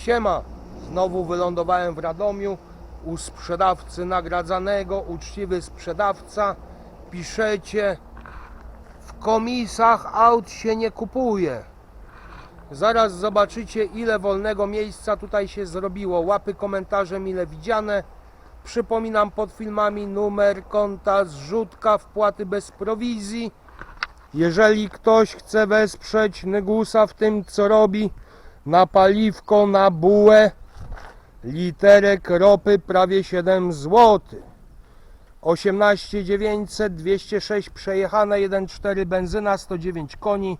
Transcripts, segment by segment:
Siema, znowu wylądowałem w Radomiu u sprzedawcy nagradzanego, uczciwy sprzedawca. Piszecie, w komisach aut się nie kupuje. Zaraz zobaczycie ile wolnego miejsca tutaj się zrobiło. Łapy komentarze mile widziane. Przypominam pod filmami numer konta, zrzutka, wpłaty bez prowizji. Jeżeli ktoś chce wesprzeć Nygusa w tym co robi, na paliwko, na bułę, literek ropy prawie 7 zł. 18 900 206 przejechane 1,4 benzyna 109 koni.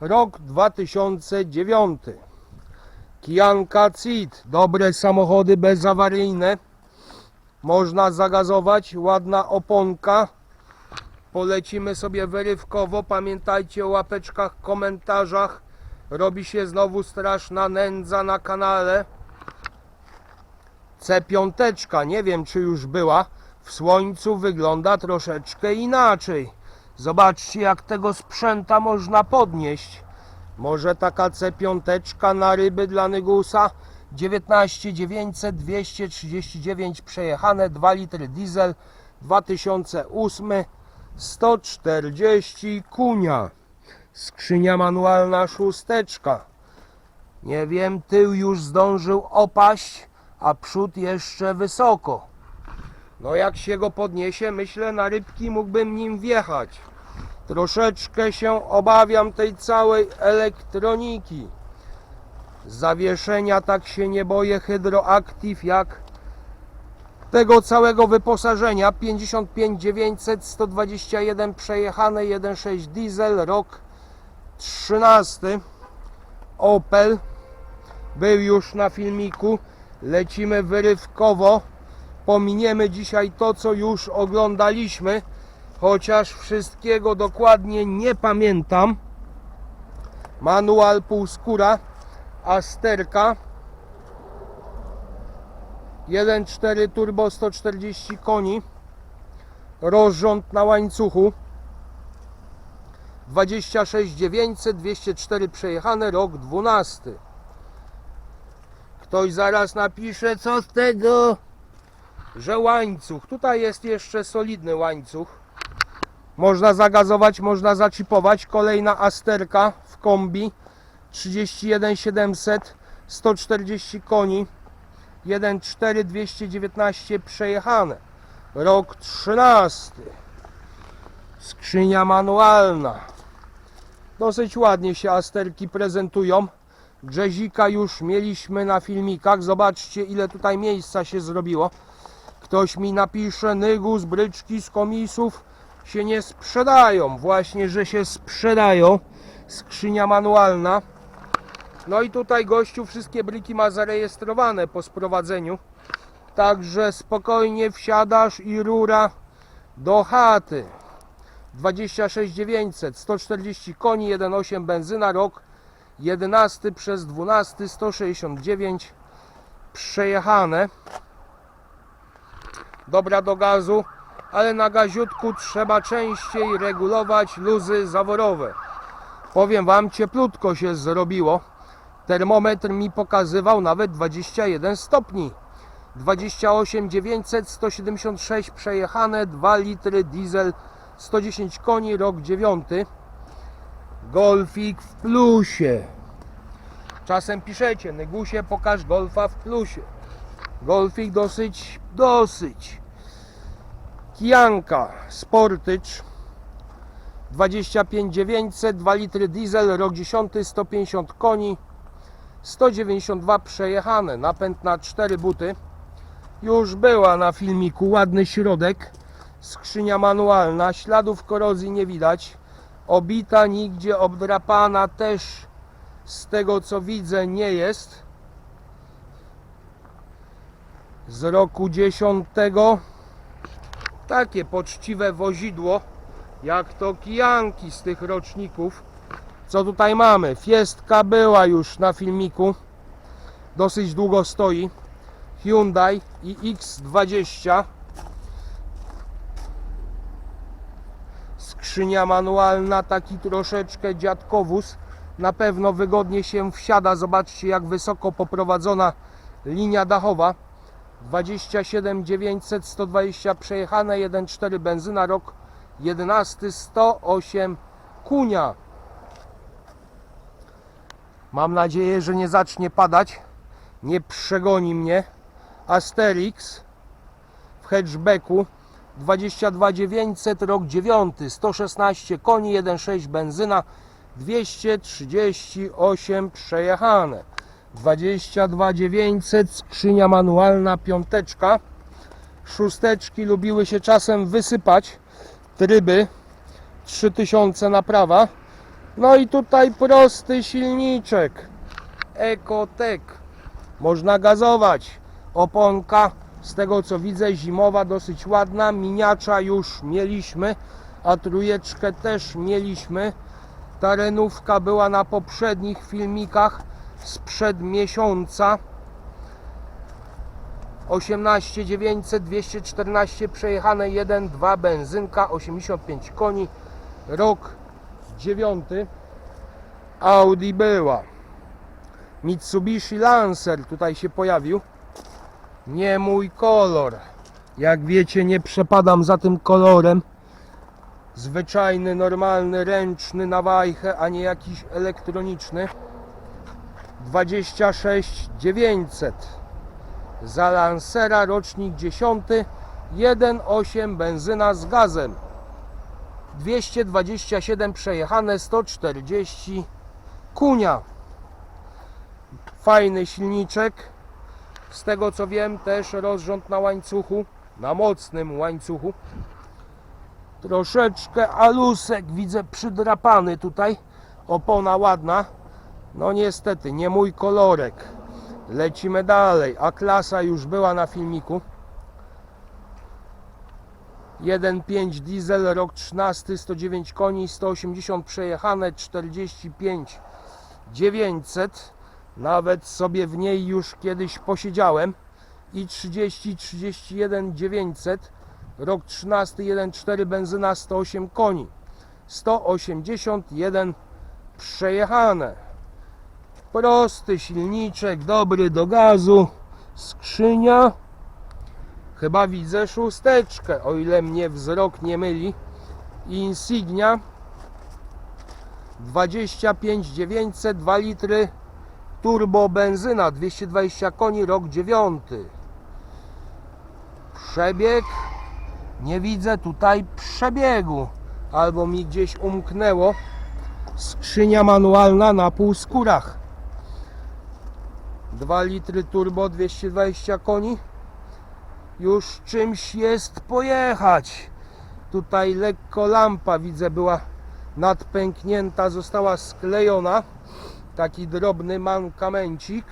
Rok 2009 Kijanka Ceed dobre samochody bezawaryjne. Można zagazować ładna oponka. Polecimy sobie wyrywkowo pamiętajcie o łapeczkach komentarzach robi się znowu straszna nędza na kanale. C5 nie wiem czy już była. W słońcu wygląda troszeczkę inaczej. Zobaczcie jak tego sprzęta można podnieść. Może taka C5 na ryby dla Nygusa? 19 900 239 przejechane 2 litry diesel 2008 140 kunia skrzynia manualna szósteczka. Nie wiem tył już zdążył opaść a przód jeszcze wysoko. No jak się go podniesie myślę na rybki mógłbym nim wjechać. Troszeczkę się obawiam tej całej elektroniki. Zawieszenia tak się nie boję hydroactive jak tego całego wyposażenia. 55 900 121 przejechane 1.6 diesel rok 13 Opel był już na filmiku. Lecimy wyrywkowo. Pominiemy dzisiaj to co już oglądaliśmy chociaż wszystkiego dokładnie nie pamiętam. Manual półskóra Asterka. 1.4 turbo 140 koni. Rozrząd na łańcuchu 26 900 204 przejechane rok 12 ktoś zaraz napisze co z tego że łańcuch. Tutaj jest jeszcze solidny łańcuch. Można zagazować, można zaczipować kolejna Asterka w kombi. 31 700 140 koni. 1.4 219 przejechane. Rok 13 skrzynia manualna dosyć ładnie się Asterki prezentują. Grzezika już mieliśmy na filmikach. Zobaczcie ile tutaj miejsca się zrobiło. Ktoś mi napisze Nygus, bryczki z komisów się nie sprzedają. Właśnie, że się sprzedają. Skrzynia manualna. No i tutaj gościu wszystkie bryki ma zarejestrowane po sprowadzeniu. Także spokojnie wsiadasz i rura do chaty. 26 900, 140 koni, 1,8 benzyna, rok 11 przez 12, 169 przejechane. Dobra do gazu, ale na gaziutku trzeba częściej regulować luzy zaworowe. Powiem Wam, cieplutko się zrobiło. Termometr mi pokazywał nawet 21 stopni. 28 900 176 przejechane, 2 litry diesel, 110 koni, rok 9. Golfik w plusie. Czasem piszecie, Nygusie pokaż golfa w plusie. Golfik dosyć, dosyć. Kijanka Sportage 25 900, 2 litry diesel, rok 10, 150 koni, 192 przejechane, napęd na 4 buty. Już była na filmiku, ładny środek, skrzynia manualna, śladów korozji nie widać, obita nigdzie, obdrapana też z tego co widzę nie jest. Z roku 10 takie poczciwe wozidło jak to kijanki z tych roczników co tutaj mamy? Fiestka była już na filmiku. Dosyć długo stoi. Hyundai i X20. Skrzynia manualna, taki troszeczkę dziadkowóz. Na pewno wygodnie się wsiada. Zobaczcie jak wysoko poprowadzona linia dachowa. 27 900 120 przejechane 1.4 benzyna rok 11 108 kunia. Mam nadzieję, że nie zacznie padać. Nie przegoni mnie. Asterix w hatchbacku 22 900 rok 9 116 koni 1.6 benzyna 238 przejechane. 22 900 skrzynia manualna piąteczka. Szósteczki lubiły się czasem wysypać tryby 3000 naprawa. No i tutaj prosty silniczek Ecotec. Można gazować oponka z tego co widzę zimowa dosyć ładna miniacza już mieliśmy a trójeczkę też mieliśmy. Ta renówka była na poprzednich filmikach sprzed miesiąca. 18 900 214 przejechane 1 2 benzynka 85 koni. Rok 9 Audi była. Mitsubishi Lancer tutaj się pojawił nie mój kolor. Jak wiecie nie przepadam za tym kolorem. Zwyczajny, normalny, ręczny na wajchę, a nie jakiś elektroniczny. 26 900 za Lancera rocznik 10 1.8 benzyna z gazem. 227 przejechane 140 kunia. Fajny silniczek z tego co wiem też rozrząd na łańcuchu na mocnym łańcuchu. Troszeczkę alusek widzę przydrapany tutaj. Opona ładna. No niestety nie mój kolorek. Lecimy dalej. A klasa już była na filmiku. 1.5 diesel rok 13 109 koni 180 przejechane 45 900 nawet sobie w niej już kiedyś posiedziałem. I 30 31 900 rok 13 1.4 benzyna 108 koni. 181 przejechane. Prosty silniczek dobry do gazu. Skrzynia. Chyba widzę szósteczkę o ile mnie wzrok nie myli. Insignia. 25 900 2 litry turbo benzyna 220 koni rok 9 przebieg? Nie widzę tutaj przebiegu. Albo mi gdzieś umknęło. Skrzynia manualna na półskórach 2 litry turbo 220 koni. Już czymś jest pojechać. Tutaj lekko lampa widzę była nadpęknięta została sklejona taki drobny mankamencik.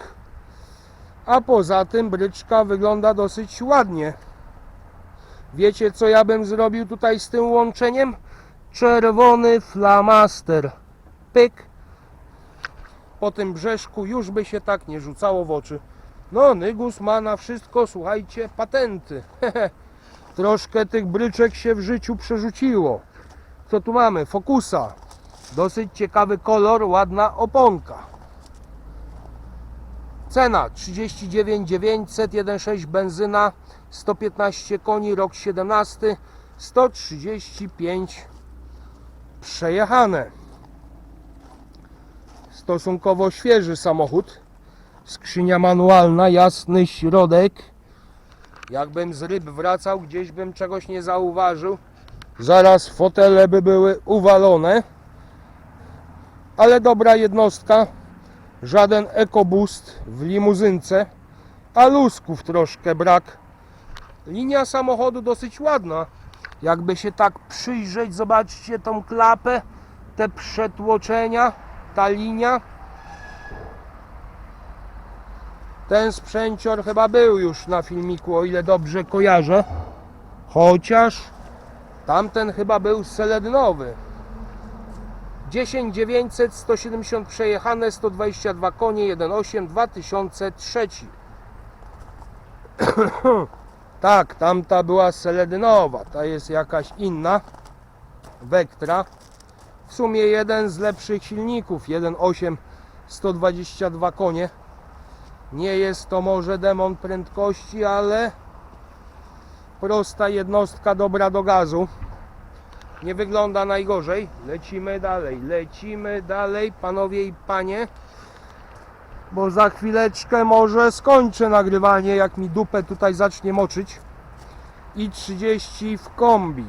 A poza tym bryczka wygląda dosyć ładnie. Wiecie co ja bym zrobił tutaj z tym łączeniem? Czerwony flamaster. Pyk. Po tym brzeszku już by się tak nie rzucało w oczy. No Nygus ma na wszystko słuchajcie patenty. Troszkę tych bryczek się w życiu przerzuciło. Co tu mamy? Focusa dosyć ciekawy kolor ładna oponka. Cena 39 900 1.6 benzyna 115 koni rok 17 135 przejechane. Stosunkowo świeży samochód skrzynia manualna jasny środek. Jakbym z ryb wracał gdzieś bym czegoś nie zauważył. Zaraz fotele by były uwalone ale dobra jednostka. Żaden EcoBoost w limuzynce. A lusków troszkę brak. Linia samochodu dosyć ładna. Jakby się tak przyjrzeć zobaczcie tą klapę te przetłoczenia ta linia. Ten sprzęcior chyba był już na filmiku o ile dobrze kojarzę. Chociaż tamten chyba był seledynowy 10 900 170 przejechane 122 konie 1.8 2003 tak tamta była seledynowa ta jest jakaś inna Vectra W sumie jeden z lepszych silników, 1.8 122 konie. Nie jest to może demon prędkości, ale prosta jednostka dobra do gazu. Nie wygląda najgorzej. Lecimy dalej, lecimy dalej, panowie i panie. Bo za chwileczkę może skończę nagrywanie, jak mi dupę tutaj zacznie moczyć. I 30 w kombi.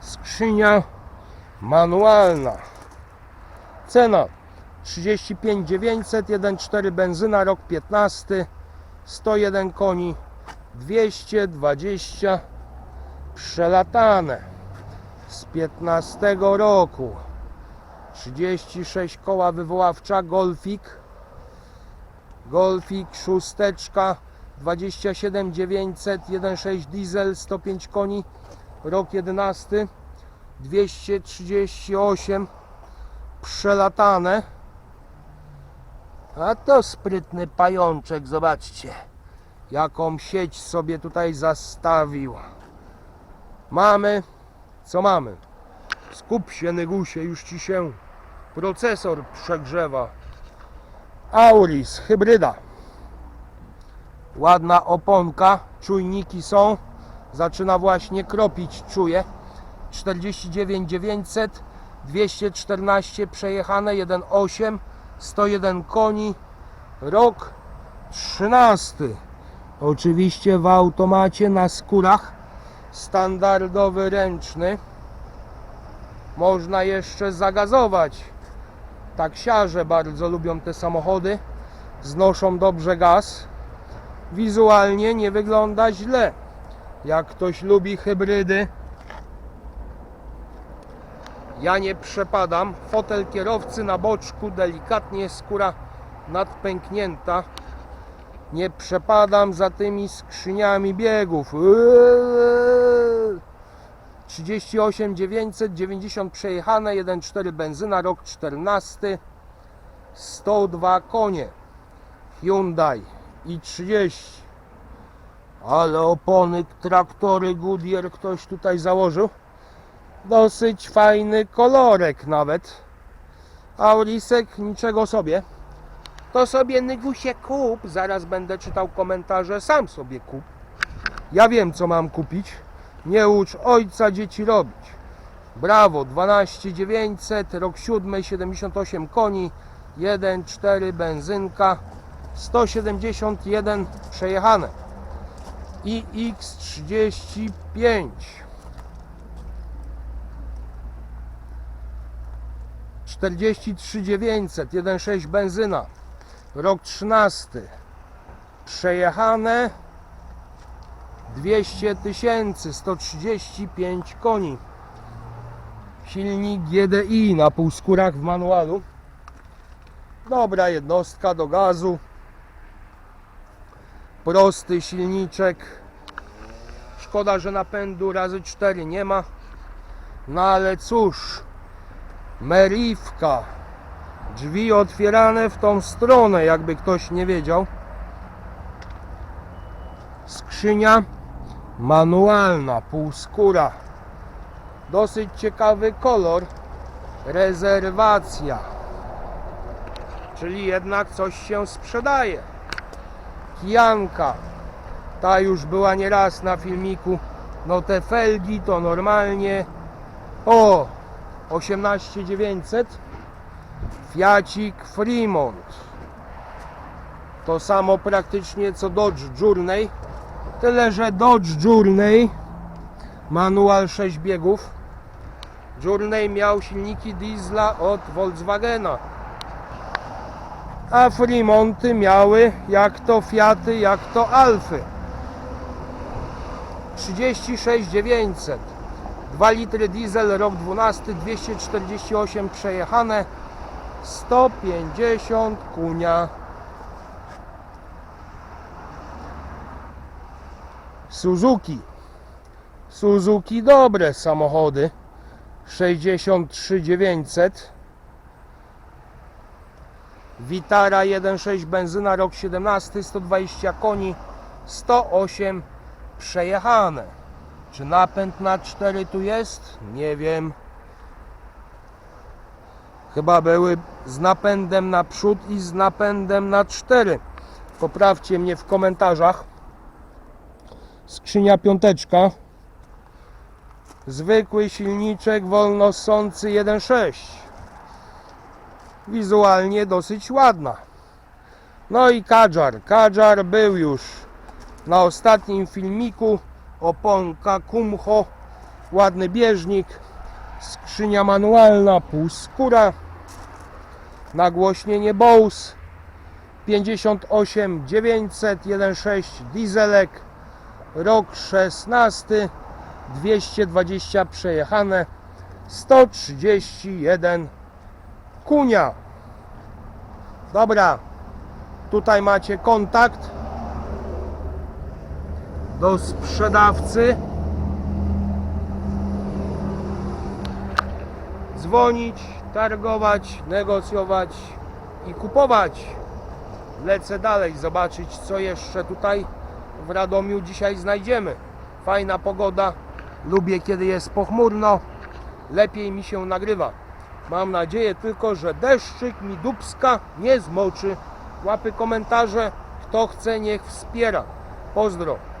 Skrzynia manualna. Cena 35 900, 1.4 benzyna, rok 15, 101 koni, 220 przelatane z 15 roku. 36 koła wywoławcza, Golfik. Golfik, szósteczka, 27 900, 1.6 diesel, 105 koni, rok 11, 238 przelatane. A to sprytny pajączek, zobaczcie, jaką sieć sobie tutaj zastawił. Mamy, co mamy? Skup się, Nygusie, już ci się procesor przegrzewa. Auris, hybryda. Ładna oponka, czujniki są. Zaczyna właśnie kropić, czuję. 49 900, 214 przejechane, 1,8, 101 koni, rok 13. Oczywiście w automacie na skórach, standardowy ręczny. Można jeszcze zagazować. Taksiarze bardzo lubią te samochody, znoszą dobrze gaz. Wizualnie nie wygląda źle. Jak ktoś lubi hybrydy, ja nie przepadam. Fotel kierowcy na boczku, delikatnie skóra nadpęknięta. Nie przepadam za tymi skrzyniami biegów. Eee. 38 990 przejechane, 1.4 benzyna, rok 14, 102 konie. Hyundai i 30. Ale opony, traktory Goodyear ktoś tutaj założył. Dosyć fajny kolorek nawet. Aurisek niczego sobie. To sobie Nygusie kup. Zaraz będę czytał komentarze. Sam sobie kup. Ja wiem co mam kupić. Nie ucz ojca dzieci robić. Brawo, 12 900, rok 7, 78 koni, 1,4 benzynka, 171 przejechane. I X35. 43 900, 1,6 benzyna, rok 13. Przejechane 200 tysięcy, 135 koni. Silnik GDI na półskórach w manualu. Dobra jednostka do gazu. Prosty silniczek. Szkoda, że napędu razy 4 nie ma. No ale cóż, meriwka. Drzwi otwierane w tą stronę, jakby ktoś nie wiedział. Skrzynia manualna, półskóra. Dosyć ciekawy kolor. Rezerwacja. Czyli jednak coś się sprzedaje. Kijanka. Ta już była nieraz na filmiku. No te felgi to normalnie. O! 18900 Fiacik Fremont. To samo praktycznie co Dodge Journey. Tyle, że Dodge Journey manual 6 biegów. Journey miał silniki diesla od Volkswagena. A Fremonty miały jak to Fiaty, jak to Alfy. 36 900. 2 litry diesel, rok 12, 248 przejechane, 150 kunia. Suzuki. Suzuki dobre samochody. 63 900. Vitara 1.6 benzyna rok 17 120 koni 108 przejechane. Czy napęd na 4 tu jest? Nie wiem. Chyba były z napędem na przód i z napędem na 4. Poprawcie mnie w komentarzach. Skrzynia piąteczka. Zwykły silniczek wolnossący 1.6. Wizualnie dosyć ładna. No i Kadżar. Kadżar był już na ostatnim filmiku. Oponka Kumho. Ładny bieżnik. Skrzynia manualna, półskóra. Nagłośnienie Bose 58 900 1.6 dieselek. Rok 16. 220 przejechane. 131 kunia. Dobra. Tutaj macie kontakt do sprzedawcy. Dzwonić, targować, negocjować i kupować. Lecę dalej, zobaczyć co jeszcze tutaj w Radomiu dzisiaj znajdziemy. Fajna pogoda, lubię kiedy jest pochmurno, lepiej mi się nagrywa. Mam nadzieję tylko, że deszczyk mi dubska nie zmoczy. Łapy komentarze, kto chce niech wspiera. Pozdro.